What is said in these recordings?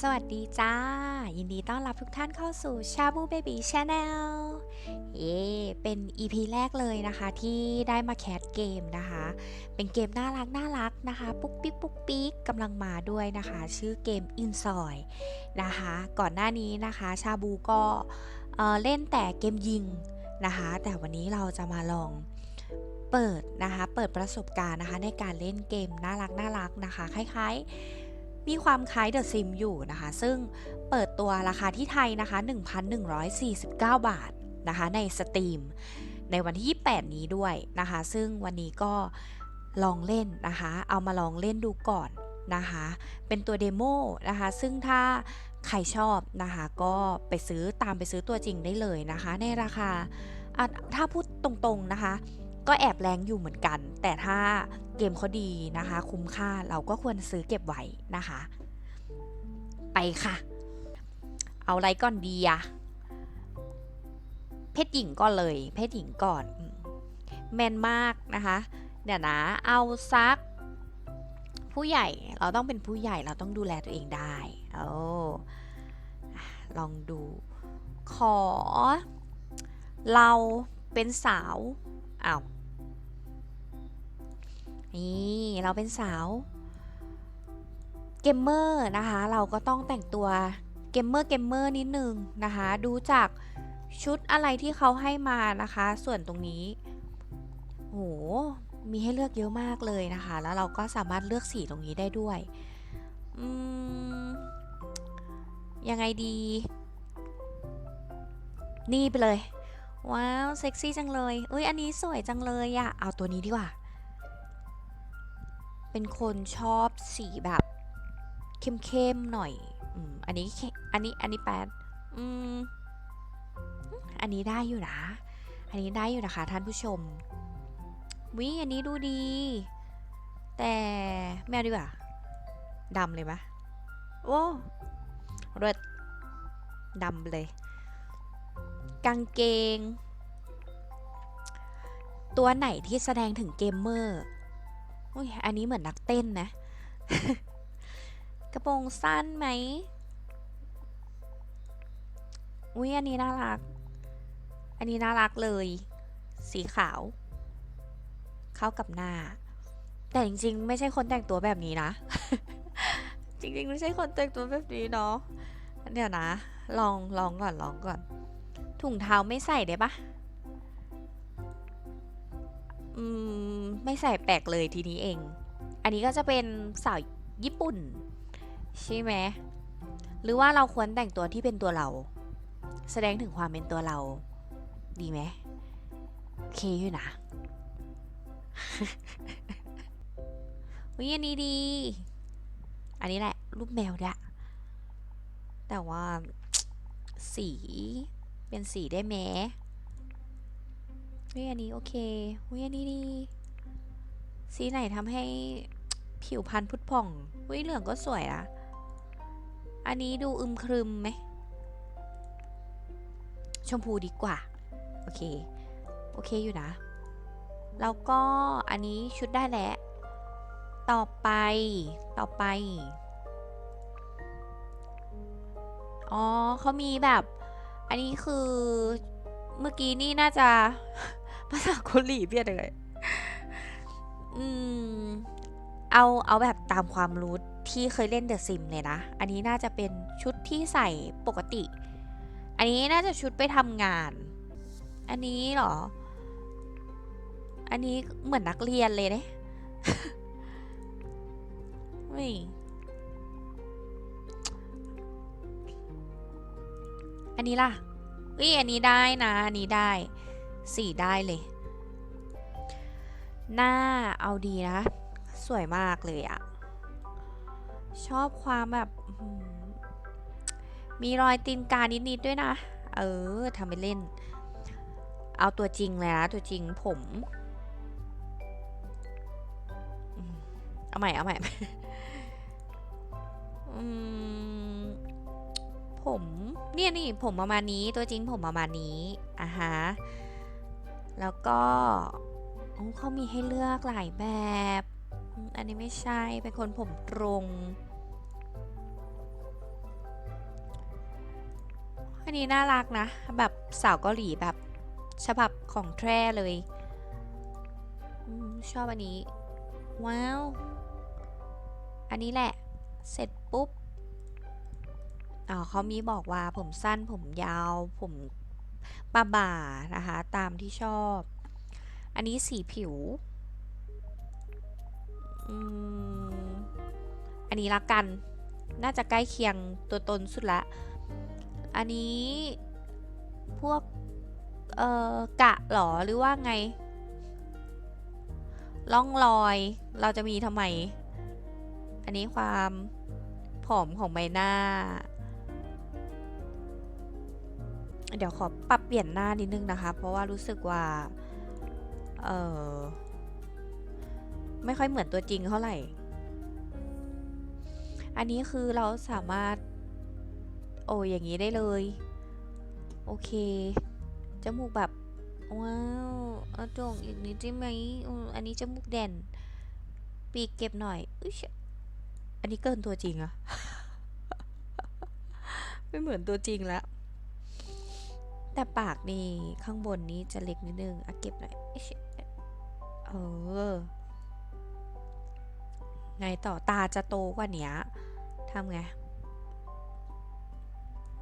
สวัสดีจ้า ยินดีต้อนรับทุกท่านเข้าสู่ชาบูเบบี้ชาแนลเย่เป็น EP แรกเลยนะคะที่ได้มาแคสเกมนะคะ เป็นเกมน่ารักน่ารักนะคะ ปุ๊กปิ๊กปุ๊กปิ๊กกำลังมาด้วยนะคะ ชื่อเกม i n s o y นะคะ ก่อนหน้านี้นะคะ ชาบูก็เเล่นแต่เกมยิงนะคะ แต่วันนี้เราจะมาลองเปิดนะคะ เปิดประสบการณ์นะคะ ในการเล่นเกมน่ารักน่ารักนะคะ คล้ายๆ มีความคล้ายเดอะซิมอยู่นะคะ ซึ่งเปิดตัวราคาที่ไทยนะคะ 1,149 บาทนะคะในสตรีมในวันที่ 28 นี้ด้วยนะคะ ซึ่งวันนี้ก็ลองเล่นนะคะ เอามาลองเล่นดูก่อนนะคะ เป็นตัวเดโมนะคะ ซึ่งถ้าใครชอบนะคะ ก็ไปซื้อตามไปซื้อตัวจริงได้เลยนะคะ ในราคาถ้าพูดตรงๆนะคะ ก็แอบแรงอยู่เหมือนกัน แต่ถ้าเกมเขาดีนะคะ คุ้มค่าเราก็ควรซื้อเก็บไว้นะคะ ไปค่ะ เอาอะไรก่อนดีอะเพศหญิงก่อนเลย เพศหญิงก่อนแมนมากนะคะเดี๋ยวนะเอาซัก ผู้ใหญ่เราต้องเป็นผู้ใหญ่เราต้องดูแลตัวเองได้โอ้ลองดู ขอ เราเป็นสาว อ้าวนี่เราเป็นสาวเกมเมอร์นะคะเราก็ต้องแต่งตัวเกมเมอร์เกมเมอร์นิดนึงนะคะดูจากชุดอะไรที่เขาให้มานะคะ ส่วนตรงนี้โหมีให้เลือกเยอะมากเลยนะคะ แล้วเราก็สามารถเลือกสีตรงนี้ได้ด้วยอืมยังไงดี นี่ไปเลย ว้าวเซ็กซี่จังเลยเอ้ยอันนี้สวยจังเลยอะเอาตัวนี้ดีกว่า เป็นคนชอบสีแบบเข้มๆหน่อยอืมอันนี้อันนี้อันนี้แปดอืมอันนี้ได้อยู่นะอันนี้ได้อยู่นะคะท่านผู้ชมวิอันนี้ดูดี แต่ไม่ดีกว่าดำเลยไหมโอ้เลิศดำเลย กางเกง ตัวไหนที่แสดงถึงเกมเมอร์อุ้ยอันนี้เหมือนนักเต้นนะ กระโปรงสั้นไหมอุ้ยอันนี้น่ารัก อันนี้น่ารักเลย สีขาว เข้ากับหน้า แต่จริงๆ ไม่ใช่คนแต่งตัวแบบนี้นะ จริงๆ ไม่ใช่คนแต่งตัวแบบนี้เนาะ เดี๋ยวนะ ลองลองก่อนลองก่อน ถุงเท้าไม่ใส่ได้ปะอืม ไม่ใส่แปลกเลยทีนี้เอง อันนี้ก็จะเป็นสาวญี่ปุ่น ใช่ไหม หรือว่าเราควรแต่งตัวที่เป็นตัวเรา แสดงถึงความเป็นตัวเรา ดีไหมโอเคอยู่นะวิอันนี้ดี อันนี้แหละ รูปแมวด้วยแต่ว่าสี เป็นสีได้ไหมเฮ้ยอันนี้โอเคเฮ้ยอันนี้ดี สีไหนทำให้ผิวพรรณพุดผ่องเฮ้ยเหลืองก็สวยนะอันนี้ดูอึมครึมไหม ชมพูดีกว่า โอเค โอเคอยู่นะ แล้วก็อันนี้ชุดได้แล้ว ต่อไป ต่อไป อ๋อเขามีแบบ อันนี้คือเมื่อกี้นี่น่าจะภาษาเกาหลีเปลี่ยนเลย อืม เอาเอาแบบตามความรู้ที่เคยเล่นเดอะซิมเลยนะ อันนี้น่าจะเป็นชุดที่ใส่ปกติ อันนี้น่าจะชุดไปทำงาน อันนี้หรอ อันนี้เหมือนนักเรียนเลยเนี่ยเฮ้ย อันนี้ล่ะเอ้ยอันนี้ได้นะอันนี้ได้สีได้เลย หน้าเอาดีนะ สวยมากเลยอะชอบความแบบ มีรอยตีนกานิดๆด้วยนะ เออทำไปเล่น เอาตัวจริงเลยนะตัวจริงผมอืมเอาใหม่ เอาใหม่อืม ผมเนี่ยนี่ผมประมาณนี้ตัวจริงผมประมาณนี้อะฮะแล้วก็เขามีให้เลือกหลายแบบ อันนี้ไม่ใช่เป็นคนผมตรงอันนี้น่ารักนะ แบบสาวเกาหลีแบบฉบับของแท้เลยชอบอันนี้ ว้าว อันนี้แหละ เสร็จปุ๊บ อ๋อเขามีบอกว่าผมสั้นผมยาว ผมป่าบ่านะคะ ตามที่ชอบ อันนี้สีผิวอันนี้ละกัน น่าจะใกล้เคียงตัวตนสุดละ อันนี้พวก เอ่อกะหรอหรือว่าไงล่องรอย เราจะมีทำไม อันนี้ความผอมของใบหน้า เดี๋ยวขอปรับเปลี่ยนหน้านิดนึงนะคะ เพราะว่ารู้สึกว่า เออไม่ค่อยเหมือนตัวจริงเท่าไหร่ อันนี้คือเราสามารถ โอ้อย่างนี้ได้เลย โอเค จมูกแบบ ว้าวเอาจงอีกนิดได้ไหมอันนี้จมูกเด่น ปีกเก็บหน่อยอุ๊ยอันนี้เกินตัวจริงอะ ไม่เหมือนตัวจริงแล้ว แต่ปากนี่ข้างบนนี้จะเล็กนิดนึงอะเก็บหน่อยเออ ไงต่อตาจะโตกว่าเนี้ยทำไง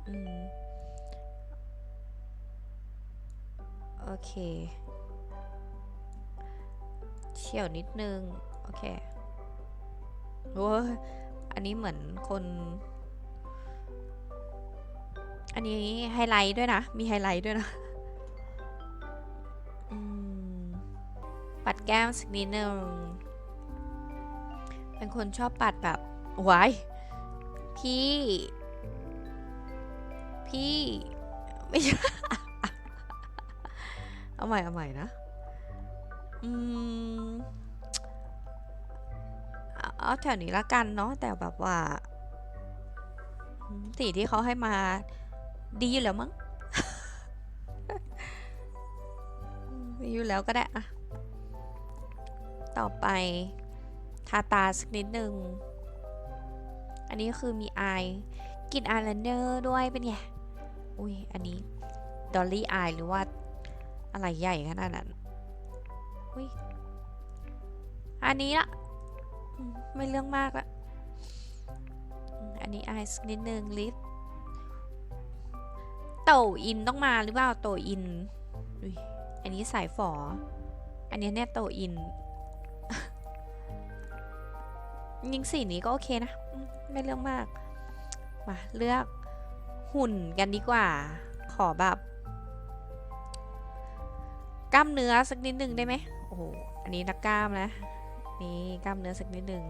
อืม โอเค เฉียวนิดนึง โอเคโอ้อันนี้เหมือนคน อันนี้ไฮไลท์ด้วยนะ มีไฮไลท์ด้วยนะปัดแก้มสักนิดนึงเป็นคนชอบปัดแบบวายพี่ พี่ไม่ใช่เอาใหม่เอาใหม่นะ อืมเอาแถวนี้ละกันเนาะแต่แบบว่า สีที่เขาให้มา ดีอยู่แล้วมั้งอืมดีอยู่แล้วก็ได้อะต่อไปทาตาสักนิดนึงอันนี้คือมีอายกลิ่นอายไลเนอร์ด้วยเป็นไง อุ้ย อันนี้ดอลลี่อายหรือว่าอะไรใหญ่ขนาดนั้น อุ้ย อันนี้ละไม่เรื่องมากละ อันนี้อายสักนิดนึงลิป โตอินต้องมาหรือเปล่าโตอินอันนี้สายฝอ อันนี้เนี่ยโตอิน ยิงสีนี้ก็โอเคนะ ไม่เรื่องมาก มาเลือกหุ่นกันดีกว่า ขอแบบ กล้ามเนื้อสักนิดหนึ่งได้ไหมโอ้โห อันนี้นักกล้ามนะ นี่กล้ามเนื้อสักนิดหนึ่ง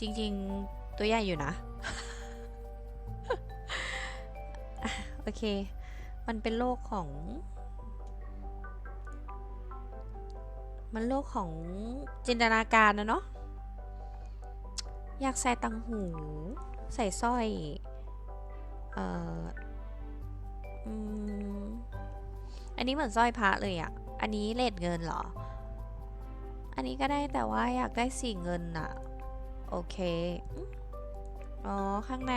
จริง ๆ ตัวใหญ่อยู่นะ เค มันเป็นโรคของ มันโลกของจินตนาการนะเนาะ อยากใส่ตังหู ใส่สร้อย เอ่ออันนี้เหมือนสร้อยพระเลยอะ่ะอันนี้เลทเงินเหรอ อันนี้ก็ได้แต่ว่าอยากได้สีเงินอะโอเค อ๋อ ข้างใน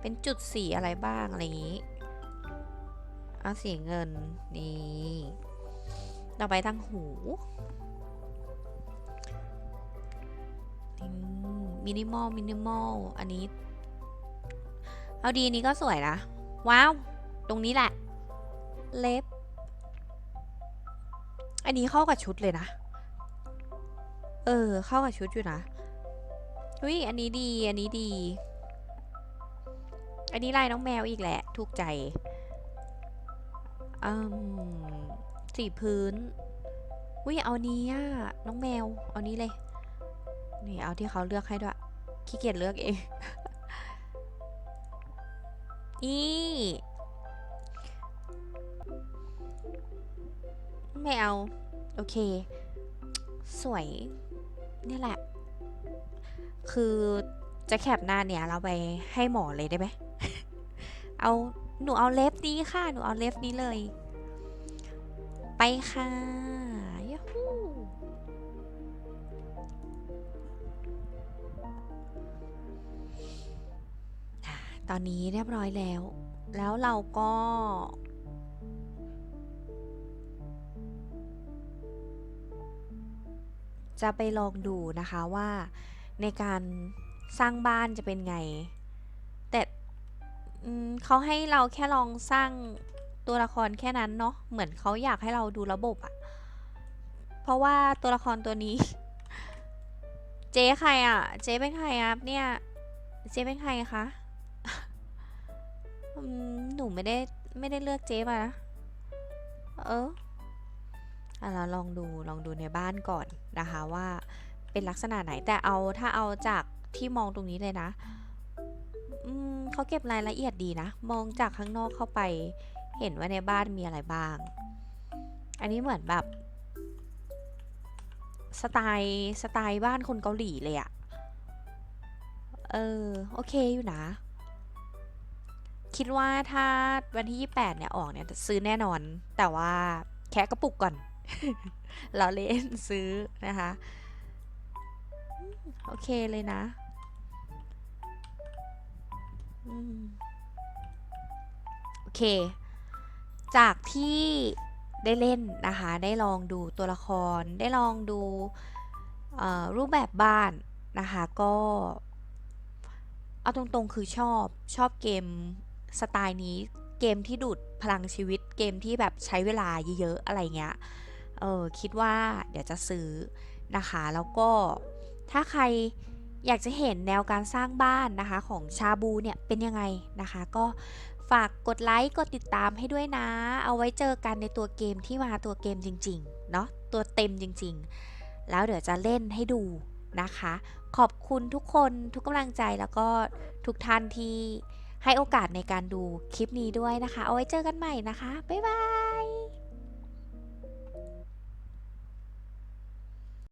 เป็นจุดสีอะไรบ้าง อะไรอย่างนี้ เอาสีเงินนี่ต่อไปทางหูมินิมอลมินิมอลอันนี้ เอาดีนนี้ก็สวยนะ ว้าว ตรงนี้แหละ เล็บ อันนี้เข้ากับชุดเลยนะ เออ เข้ากับชุดอยู่นะอุ้ยอันนี้ดี อันนี้ดี อันนี้ลายน้องแมวอีกแหละ ถูกใจ อืมสีพื้นอุ้ยเอานี้อะน้องแมว เอานี้เลย นี่เอาที่เขาเลือกให้ด้วย ขี้เกียจเลือกเองนี่ไม่เอา โอเค สวย นี่แหละ คือจะแคปหน้าเนี่ยเราไปให้หมอเลยได้ไหม เอา หนูเอาเล็บนี้ค่ะ หนูเอาเล็บนี้เลย ไปค่ะยาฮูตอนนี้เรียบร้อยแล้ว แล้วเราก็จะไปลองดูนะคะว่าในการสร้างบ้านจะเป็นไง แต่ อืมเขาให้เราแค่ลองสร้างตัวละครแค่นั้นเนาะเหมือนเขาอยากให้เราดูระบบอะเพราะว่าตัวละครตัวนี้ เจ๊ใครอะเจ๊เป็นใครอะเนี่ย เจ๊เป็นใครคะหนูไม่ได้ไม่ได้เลือกเจ๊มานะเอออะเราลองดูลองดูในบ้านก่อนนะคะว่าเป็นลักษณะไหนแต่เอาถ้าเอาจากที่มองตรงนี้เลยนะ เขาเก็บรายละเอียดดีนะ มองจากข้างนอกเข้าไปเห็นว่าในบ้านมีอะไรบ้าง อันนี้เหมือนแบบ สไตล์สไตล์บ้านคนเกาหลีเลยอะเออ โอเคอยู่นะ คิดว่าถ้าวันที่ 28 เนี่ยออกเนี่ยซื้อแน่นอน แต่ว่าแค่กระปุกก่อน เราเล่นซื้อนะคะ โอเคเลยนะ โอเค จากที่ได้เล่นนะคะ ได้ลองดูตัวละคร ได้ลองดูรูปแบบบ้านนะคะ ก็ เอาตรงๆคือชอบชอบเกมสไตล์นี้ เกมที่ดูดพลังชีวิต เกมที่แบบใช้เวลาเยอะๆอะไรเงี้ย เออคิดว่าเดี๋ยวจะซื้อนะคะ แล้วก็ถ้าใคร อยากจะเห็นแนวการสร้างบ้านนะคะของชาบูเนี่ยเป็นยังไงนะคะ ก็ฝากกดไลค์กดติดตามให้ด้วยนะ เอาไว้เจอกันในตัวเกมที่มาตัวเกมจริงๆเนาะตัวเต็มจริงๆ แล้วเดี๋ยวจะเล่นให้ดูนะคะ ขอบคุณทุกคนทุกกำลังใจแล้วก็ทุกท่านที่ให้โอกาสในการดูคลิปนี้ด้วยนะคะ เอาไว้เจอกันใหม่นะคะ บ๊ายบาย